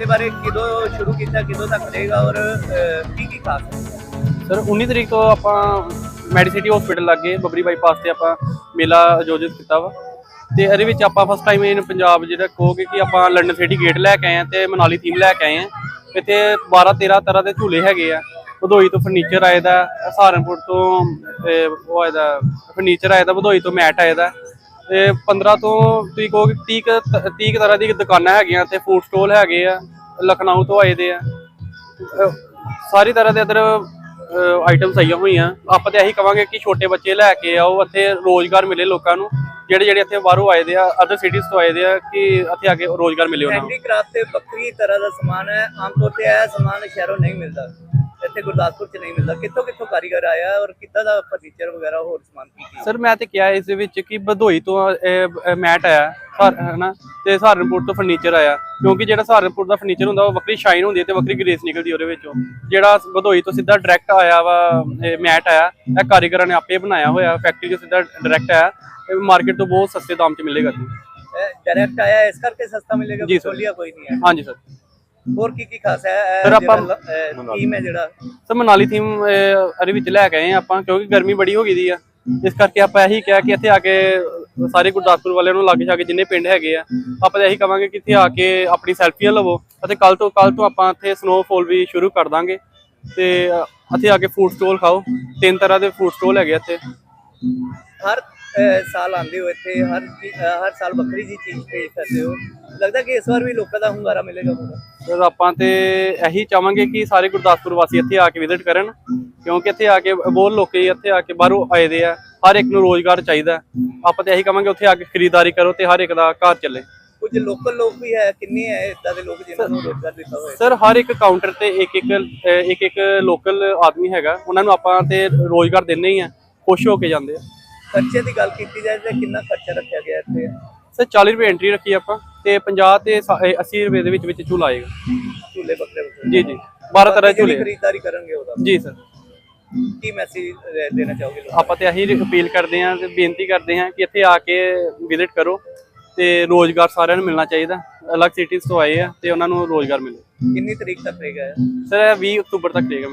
ਮੇਲੇ ਬਾਰੇ ਕਿਦੋਂ ਸ਼ੁਰੂ ਕੀਤਾ, ਕਿਦੋਂ ਤੱਕ ਰਹੇਗਾ ਔਰ ਕੀ ਕੀ ਖਾਸ ਸਰ 19 ਤਰੀਕ ਤੋਂ ਆਪਾਂ ਮੈਡੀਸਿਟੀ ਹਸਪੀਟਲ ਲੱਗੇ, ਬੱਬਰੀ ਬਾਈਪਾਸ ਤੇ ਆਪਾਂ ਮੇਲਾ ਆਯੋਜਿਤ ਕੀਤਾ ਵਾ। ਤੇ ਇਹਦੇ ਵਿੱਚ ਆਪਾਂ ਫਸਟ ਟਾਈਮ ਇਨ ਪੰਜਾਬ ਜਿਹੜਾ ਕਹੋਗੇ ਕਿ ਆਪਾਂ ਲੰਡਨ ਸਿਟੀ ਗੇਟ ਲੈ ਕੇ ਆਏ ਆ ਤੇ ਮਨਾਲੀ ਥੀਮ ਲੈ ਕੇ ਆਏ ਆ ਇੱਥੇ 12 13 ਤਰ੍ਹਾਂ ਦੇ ਝੂਲੇ ਹੈਗੇ ਆ। ਵਧੋਈ ਤੋਂ ਫਰਨੀਚਰ ਆਏ ਦਾ, ਸਹਾਰਨਪੁਰ ਤੋਂ ਉਹ ਆਏ ਦਾ ਫਰਨੀਚਰ ਆਏ ਦਾ ਵਧੋਈ ਤੋਂ ਮੈਟ ਆਏ ਦਾ। ਤੇ 15 ਤੋਂ ਤੁਸੀਂ ਕਹੋਗੇ 30 30 ਤਰ੍ਹਾਂ ਦੀ ਦੁਕਾਨਾਂ ਹੈਗੀਆਂ ਤੇ ਫੂਡ ਸਟਾਲ ਹੈਗੇ ਆ, ਲਖਨਊ ਤੋਂ ਆਏ ਦੇ ਆ। ਸਾਰੀ ਤਰ੍ਹਾਂ ਦੇ ਇਧਰ ਆਈਟਮਸ ਆਈਆਂ ਹੋਈਆਂ। ਆਪਾਂ ਤੇ ਇਹੀ ਕਵਾਂਗੇ ਕਿ ਛੋਟੇ ਬੱਚੇ ਲੈ ਕੇ ਆਓ, ਇੱਥੇ ਰੋਜ਼ਗਾਰ ਮਿਲੇ ਲੋਕਾਂ ਨੂੰ। ਜਿਹੜੇ ਜਿਹੜੇ ਇੱਥੇ ਬਾਹਰੋਂ ਆਏ ਦੇ ਆ ਅਦਰ ਸਿਟੀਜ਼ ਤੋਂ ਆਏ ਦੇ ਆ, ਕਿ ਇੱਥੇ ਆ ਕੇ ਰੋਜ਼ਗਾਰ ਮਿਲੇ ਉਹਨਾਂ ਨੂੰ। ਹੈਂਡੀਕ੍ਰਾਫਟ ਤੇ ਵੱਖਰੀ ਤਰ੍ਹਾਂ ਦਾ ਸਮਾਨ ਹੈ। ਆਮ ਤੌਰ ਤੇ ਇਹ ਸਮਾਨ ਸ਼ਹਿਰੋਂ ਨਹੀਂ ਮਿਲਦਾ। ਇੱਥੇ ਗੁਰਦਾਸਪੁਰ ਚ ਨਹੀਂ ਮਿਲਦਾ। ਕਿੱਥੋਂ ਕਿੱਥੋਂ ਕਾਰੀਗਰ ਆਇਆ ਔਰ ਕਿੱਦਾਂ ਦਾ ਫਰਨੀਚਰ ਵਗੈਰਾ ਹੋਰ ਸਮਾਨ ਕੀ ਕੀ ਸਰ ਮੈਂ ਤੇ ਕਿਹਾ ਇਸ ਦੇ ਵਿੱਚ ਕਿ ਬਧੋਈ ਤੋਂ ਮੈਟ ਆਇਆ ਹਨਾ ਤੇ ਸਹਾਰਨਪੁਰ ਤੋਂ ਫਰਨੀਚਰ ਆਇਆ। ਕਿਉਂਕਿ ਜਿਹੜਾ ਸਹਾਰਨਪੁਰ ਦਾ ਫਰਨੀਚਰ ਹੁੰਦਾ ਉਹ ਵੱਖਰੀ ਸ਼ਾਈਨ ਹੁੰਦੀ ਹੈ ਤੇ ਵੱਖਰੀ ਗ੍ਰੇਸ ਨਿਕਲਦੀ ਉਹਦੇ ਵਿੱਚੋਂ। ਜਿਹੜਾ ਬਧੋਈ ਤੋਂ ਸਿੱਧਾ ਡਾਇਰੈਕਟ ਆਇਆ ਵਾ ਮੈਟ ਆਇਆ ਇਹ ਕਾਰੀਗਰਾਂ ਨੇ ਆਪੇ ਬਣਾਇਆ ਹੋਇਆ ਫੈਕਟਰੀ ਤੋਂ ਸਿੱਧਾ ਡਾਇਰੈਕਟ ਆਇਆ ਇਹ ਮਾਰਕੀਟ ਤੋਂ ਬਹੁਤ ਸਸਤੇ ਦਾਮ 'ਚ ਮਿਲੇਗਾ ਜੀ। ਡਾਇਰੈਕਟ ਆਇਆ ਇਸ ਕਰਕੇ ਸਸਤਾ ਮਿਲੇਗਾ ਕੋਈ ਨਹੀਂ ਹੈ। ਹਾਂਜੀ ਸਰ ਹੋਰ ਕੀ ਕੀ ਖਾਸ ਹੈ? ਸਰ, ਆਪਾਂ- ਥੀਮ ਹੈ ਜਿਹੜਾ। ਸਰ ਮਨਾਲੀ ਥੀਮ ਇਹਦੇ ਵਿੱਚ ਲੈ ਕੇ ਆਏ ਹਾਂ ਆਪਾਂ ਕਿਉਂਕਿ ਗਰਮੀ ਬੜੀ ਹੋ ਗਈ ਦੀ ਆ। ਇਸ ਕਰਕੇ ਆਪਾਂ ਇਹੀ ਕਿਹਾ ਕਿ ਇੱਥੇ ਆ ਕੇ ਸਾਰੇ ਗੁਰਦਾਸਪੁਰ ਵਾਲਿਆਂ ਨੂੰ ਲਾਗੇ ਛਾਗੇ ਜਿੰਨੇ ਪਿੰਡ ਹੈਗੇ ਆ ਆਪਾਂ ਤਾਂ ਇਹੀ ਕਵਾਂਗੇ ਕਿ ਇੱਥੇ ਆ ਕੇ ਆਪਣੀ ਸੈਲਫੀਆਂ ਲਵੋ ਅਤੇ ਕੱਲ ਤੋਂ ਕੱਲ ਤੋਂ ਆਪਾਂ ਇੱਥੇ ਸਨੋਫਾਲ ਵੀ ਸ਼ੁਰੂ ਕਰ ਦਾਂਗੇ ਤੇ ਅ, ਇੱਥੇ ਆ ਕੇ ਫੂਡ ਸਟਾਲ ਖਾਓ। ਤਿੰਨ ਤਰ੍ਹਾਂ ਦੇ ਫੂਡ ਸਟਾਲ ਹੈਗੇ ਆ ਇੱਥੇ। ਹਰ ਅਹ, ਸਾਲ ਆਉਂਦੇ ਹੋ ਇੱਥੇ ਹਰ ਚੀ- ਅਹ, ਹਰ ਸਾਲ ਵੱਖਰੀ ਜੀ ਚੀਜ਼ ਪੇਸ਼ ਕਰਦੇ ਹੋ। ਲੱਗਦਾ ਕਿ ਇਸ ਵਾਰ ਵੀ ਲੋਕਾਂ ਦਾ ਹੁੰਗਾਰਾ ਮਿਲੇਗਾ ਸਰ ਆਪਾਂ ਤੇ ਇਹੀ ਚਾਹਾਂਗੇ ਕਿ ਸਾਰੇ ਗੁਰਦਾਸਪੁਰ ਵਾਸੀ ਇੱਥੇ ਆ ਕੇ ਵਿਜ਼ਿਟ ਕਰਨ ਕਿਉਂਕਿ ਇੱਥੇ ਆ ਕੇ ਬਹੁਤ ਲੋਕੀ ਇੱਥੇ ਆ ਕੇ ਬਾਹਰੋਂ ਆਏ ਦੇ ਆ। ਹਰ ਇੱਕ ਨੂੰ ਰੋਜ਼ਗਾਰ ਚਾਹੀਦਾ। ਆਪਾਂ ਤੇ ਇਹੀ ਕਵਾਂਗੇ ਉੱਥੇ ਆ ਕੇ ਖਰੀਦਦਾਰੀ ਕਰੋ ਤੇ ਹਰ ਇੱਕ ਦਾ ਘਰ ਚੱਲੇ। ਕੁਝ ਲੋਕਲ ਲੋਕ ਵੀ ਹੈ ਕਿੰਨੇ ਹੈ ਇਦਾਂ ਦੇ ਲੋਕ ਜਿਨ੍ਹਾਂ ਨੂੰ ਰੋਜ਼ਗਾਰ ਦਿੱਤਾ ਹੋਇਆ? ਸਰ ਹਰ ਇੱਕ ਕਾਊਂਟਰ ਤੇ ਇੱਕ ਇੱਕ ਇੱਕ ਇੱਕ ਲੋਕਲ ਆਦਮੀ ਹੈਗਾ। ਉਹਨਾਂ ਨੂੰ ਆਪਾਂ ਤੇ ਰੋਜ਼ਗਾਰ ਦਿੰਨੇ ਹੀ ਆ ਖੁਸ਼ ਹੋ ਕੇ ਜਾਂਦੇ ਆ। ਖਰਚੇ ਦੀ ਗੱਲ ਕੀਤੀ ਜਾਏ ਤਾਂ ਕਿੰਨਾ ਖਰਚਾ ਰੱਖਿਆ ਗਿਆ ਇੱਥੇ? ਸਰ 40 ਰੁਪਏ ਐਂਟਰੀ ਰੱਖੀ ਆਪਾਂ ਤੇ 50 ਤੇ ਸਾ- ਇਹ 80 ਰੁਪਏ ਦੇ ਵਿੱਚ ਵਿੱਚ ਝੂਲਾ ਆਏਗਾ। ਝੂਲੇ ਬੱਕਰੇ ਬੱਕਰੇ ਜੀ ਜੀ। 12 ਤਰ੍ਹਾਂ ਦੇ ਝੂਲੇ ਖਰੀਦਦਾਰੀ ਕਰਨਗੇ ਉਹਦਾ? ਜੀ ਸਰ। ਕੀ ਮੈਸੇਜ ਦੇਣਾ ਚਾਹੋਗੇ ਲੋਕਾਂ? ਆਪਾਂ ਤੇ ਇਹੀ ਅਪੀਲ ਕਰਦੇ ਹਾਂ ਤੇ ਬੇਨਤੀ ਕਰਦੇ ਹਾਂ ਕਿ ਇੱਥੇ ਆ ਕੇ ਵਿਜ਼ਿਟ ਕਰੋ ਤੇ ਰੋਜ਼ਗਾਰ ਸਾਰਿਆਂ ਨੂੰ ਮਿਲਣਾ ਚਾਹੀਦਾ। ਅਲੱਗ ਸਿਟੀਜ਼ ਤੋਂ ਆਏ ਆ ਤੇ ਉਹਨਾਂ ਨੂੰ ਰੋਜ਼ਗਾਰ ਮਿਲੇ। ਨੂੰ? ਕਿੰਨੀ ਤਰੀਕ ਤੱਕ ਰਹੇਗਾ ਇਹ? ਸਰ ਇਹ 20 ਅਕਤੂਬਰ ਤੱਕ ਰਹੇਗਾ